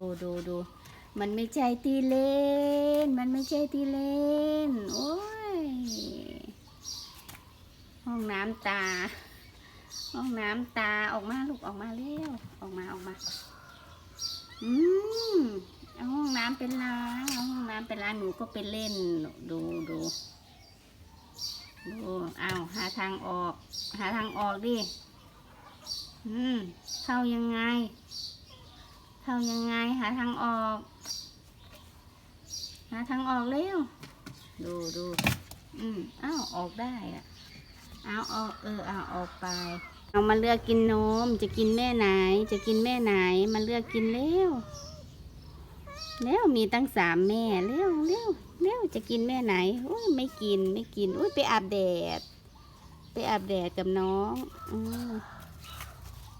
ดูดูดูมันไม่ใช่ที่เล่น มันไม่ใช่ที่เล่น โอ้ย ห้องน้ำตา ห้องน้ำตาออกมาลูกออกมาเร็ว ออกมาออกมา อืมเอาห้องน้ำเป็นล้างเอาห้องน้ำเป็นล้างหนูก็ไปเล่น ดูดูดูอ้าวหาทางออก หาทางออกดิ อืม เข้ายังไง เข้ายังไงหาทางออก หาทางออกเร็ว ดูดูอืมอ้าวออกได้อะเอาออกเออเอาออกไป เอามาเลือกกินนม จะกินแม่ไหน จะกินแม่ไหน มาเลือกกินเร็วเร็วมีตั้งสามแม่เร็วเร็วเร็วจะกินแม่ไหนโอ้ยไม่กินไม่กินอุ้ยไปอาบแดด ไปอาบแดดกับน้องอืม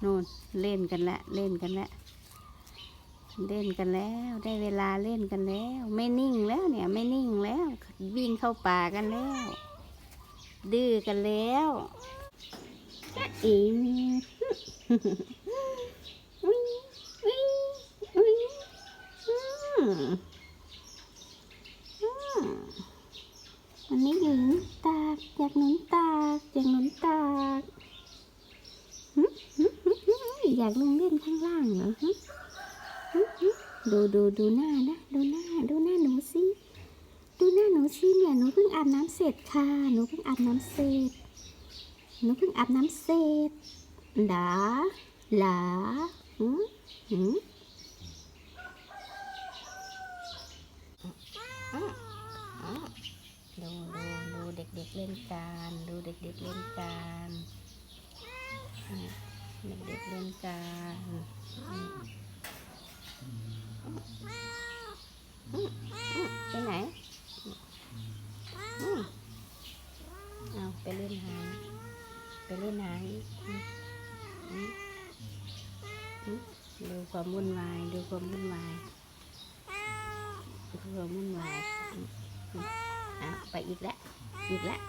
นู่นเล่นกันละเล่นกันละ เล่นกันแล้ว ได้เวลาเล่นกันแล้ว ไม่นิ่งแล้วเนี่ยไม่นิ่งแล้ว วิ่งเข้าป่ากันแล้ว ดื้อกันแล้วเอ๋อันนี้อยู่หนุนตากอยากหนุนตากอยากหนุนตากอยากลงเล่นข้างล่างเหรอ ดูดูดูหน้านะ ดูหน้า ดูหน้าหนูสิดูหน้าหนูสิเนี่ยหนูเพิ่งอาบน้ำเสร็จค่ะ หนูเพิ่งอาบน้ำเสร็จ หนูเพิ่งอาบน้ำเสร็จหลาหลาหืมหืมดูดูดูเด็กๆเล่นกันดูเด็กๆเล่นกันเด็กๆเล่นกันอืม ไปไหนอืมเอาไปเล่นหาง ไปเล่นหางดูความวุ่นวาย ดูความวุ่นวายดูความวุ่นวายอะไปอีกแล้ว อีกแล้ว